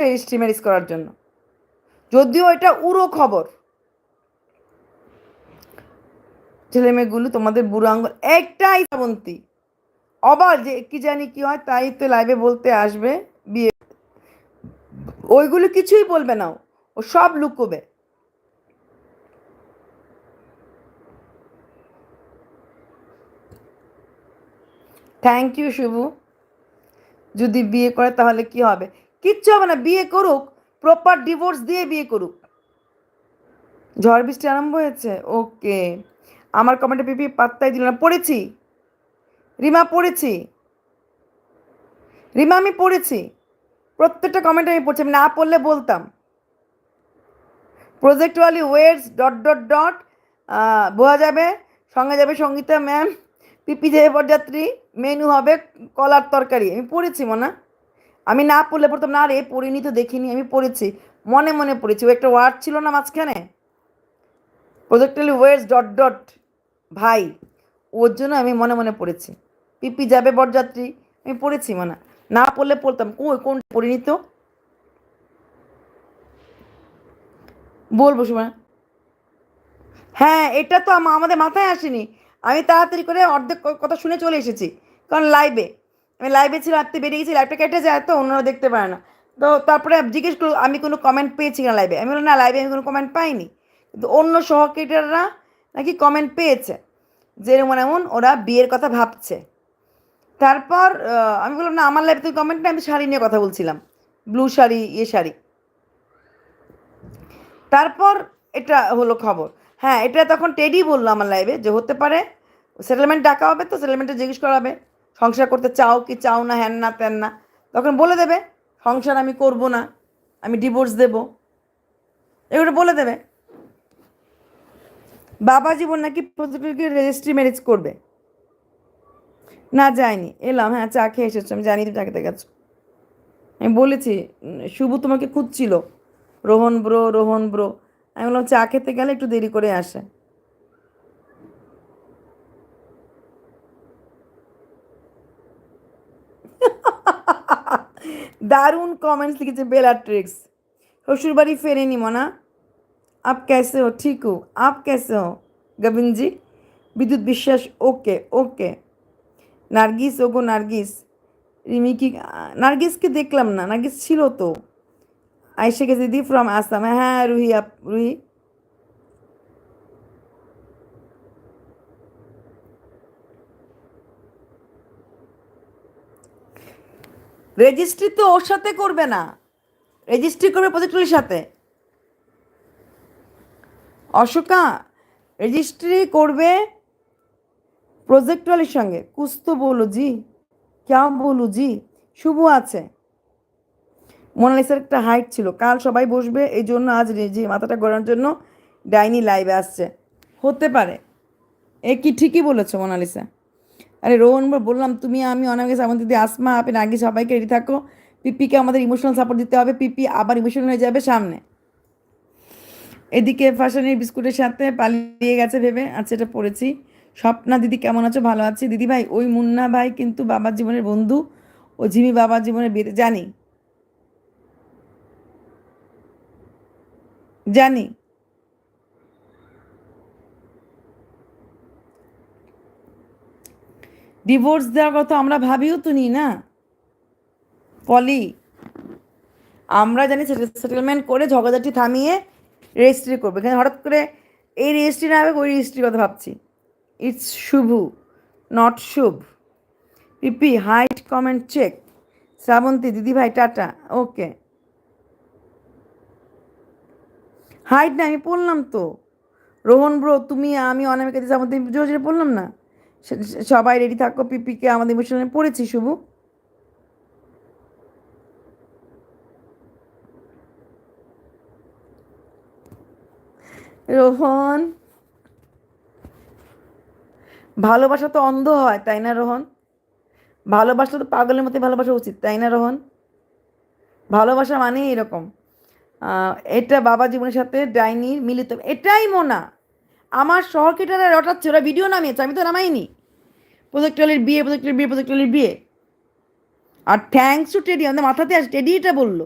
Registry marriage করার জন্য। যদিও এটা উড়ো খবর। ছেলে মেয়েগুলো তোমাদের বুড়ো আঙ্গুল, একটাই শ্রাবন্তী। আবার যে কি জানি কি হয়, তাই তো লাইভে বলতে আসবে, বিয়ে। ওইগুলো কিছুই বলবে না। ও। সব লুকোবে। Thank you Shubhu. যদি বিয়ে করে তাহলে কি হবে? কিচ্ছু হবে না, বিয়ে করুক প্রপার ডিভোর্স দিয়ে বিয়ে করুক। ঝড় বৃষ্টি আরম্ভ হয়েছে ওকে আমার কমেন্টে পিপি পাত্তাই দিল না, পড়েছি। রিমা পড়েছি। রিমা, আমি পড়েছি। প্রত্যেকটা কমেন্ট আমি পড়ছি, আমি না পড়লে বলতাম। প্রজেক্ট ওয়ালি ওয়েটস ডট ডট ডট বোঝা যাবে, সঙ্গে যাবে সঙ্গীতা ম্যাম, পিপি যাবে বরযাত্রী মেনু হবে কলার তরকারি। আমি পড়েছি, মনে। আমি না পড়লে পড়তাম না রে পড়িনি তো দেখিনি, আমি পড়েছি। মনে মনে পড়েছি, ও একটা ওয়ার্ড ছিল না মাঝখানে? প্রজেক্টলি ওয়েটস ডট ডট ভাই, ওর জন্য আমি মনে মনে পড়েছি। পিপি যাবে বরযাত্রী, আমি পড়েছি মনে। না পড়লে পড়তাম। কই, কোন পড়িনি তো? বলব সময় হ্যাঁ এটা তো আমাদের মাথায় আসেনি। আমি তাড়াতাড়ি করে অর্ধেক কথা শুনে চলে এসেছি। কারণ লাইভে আমি লাইভে ছিল রাত্রে বেরিয়ে গেছি লাইভটা কেটে যায় তো, অন্যরা দেখতে পারে না। তো তারপরে জিজ্ঞেস করল, আমি কোনো কমেন্ট পেয়েছি না লাইভে আমি বললাম, না লাইভে আমি কোনো কমেন্ট পাইনি। কিন্তু অন্য সহকেটাররা নাকি কমেন্ট পেয়েছে, যে এমন, ওরা বিয়ের কথা ভাবছে। তারপর আমি বললাম, না, আমার লাইভে তো কমেন্ট না আমি শাড়ি নিয়ে কথা বলছিলাম। ব্লু শাড়ি ইয়ে শাড়ি। তারপর এটা হলো খবর। হ্যাঁ এটা তখন টেডি বলল আমার লাইভে যে হতে পারে সেটেলমেন্ট ডাকা হবে তো সেটেলমেন্টে জিজ্ঞেস করা হবে। সংসার করতে চাও কি চাও না, হ্যান না, ত্যান না, তখন বলে দেবে, সংসার আমি করব না, আমি ডিভোর্স দেব। এগুলো বলে দেবে। বাবা জীবন নাকি প্রতিটি রেজিস্ট্রি ম্যারেজ করবে। না, যায়নি। এলাম হ্যাঁ চা খেয়ে এসেছ, আমি জানি তুমি চা খেতে গেছো আমি বলেছি শুভ তোমাকে খুঁজছিল। Rohan bro Rohan bro. আমি বললাম, চা খেতে গেলে একটু দেরি করে আসে। दारून कमेंट्स लिखे थे बेला ट्रिक्स शुरबाड़ी फेरे नहीं, मोना। आप कैसे हो? ठीक हो? आप कैसे हो? गोविंद जी? Vidyut Vishwas, okay okay. Nargis ओ गो नार्गिस। रिमी की नार्गिस के देख ना, नार्गिस छो तो। आयशा के दीदी फ्रॉम आसाम हाँ रूही, आप, रूही। রেজিস্ট্রি তো ওর সাথে করবে না। রেজিস্ট্রি করবে প্রজেক্টগুলির সাথে। অশোকা রেজিস্ট্রি করবে প্রজেক্টওয়ালির সঙ্গে। কুস্ত বলো জি কেউ বলো জি শুভ আছে। মোনালিসার একটা হাইট ছিল। কাল সবাই বসবে, এই জন্য আজ রেজি মাথাটা গড়ার জন্য ডাইনি লাইভে আসছে। হতে পারে। এ কি ঠিকই বলেছে, মোনালিসা? আরে রোহন বল- বললাম তুমি, আমি, অনামিকা সামন্ত দিদি, আসমা আপনি আগে সবাইকে রেডি থাকো। পিপিকে আমাদের ইমোশনাল সাপোর্ট দিতে হবে। পিপি আবার ইমোশনাল হয়ে যাবে সামনে। এদিকে ফ্যাশনের বিস্কুটের সাথে পালিয়ে গেছে ভেবে আচ্ছা এটা পড়েছি। স্বপ্না, দিদি, কেমন আছো? ভালো আছি। দিদি ভাই, ওই মুন্না ভাই কিন্তু বাবার জীবনের বন্ধু। ও ঝিমি বাবার জীবনের বিয়ে জানি। জানি। ডিভোর্স দেওয়ার কথা আমরা ভাবিও তো নি না। পলি, আমরা জানি সেটেলমেন্ট করে ঝগড়াঝাটি থামিয়ে রেজিস্ট্রি করব। এখানে হঠাৎ করে এই রেজিস্ট্রি না হবে, ওই রেজিস্ট্রির কথা ভাবছি। It's Shubho not Shubho. PP height comment check Srabanti দিদি ভাই টাটা। ওকে হাইট না আমি পড়লাম তো। রোহন ব্রো তুমি, আমি অনামিকা, দিদি, শ্রাবন্তী জোরে পড়লাম না? সবাই রেডি থাকো, পিপিকে আমাদের ইমোশনে পড়েছি, শুভ। রোহন। ভালোবাসা তো অন্ধ হয়, তাই না রোহন? ভালোবাসা তো পাগলের মতো ভালোবাসা উচিত, তাই না রোহন? ভালোবাসা মানে এরকম। এটা বাবা জীবনের সাথে ডাইনির মিলিত, এটাই মোনা। আমার সহকেটারা রটাচ্ছে, ওরা ভিডিও নামিয়েছে, আমি তো নামাইনি। প্রজেক্টালের বিয়ে প্রজেক্টালের বিয়ে প্রজেক্টালের বিয়ে। আর থ্যাংকস টু টেডি আমাদের মাথাতে আসে টেডি এটা বলল।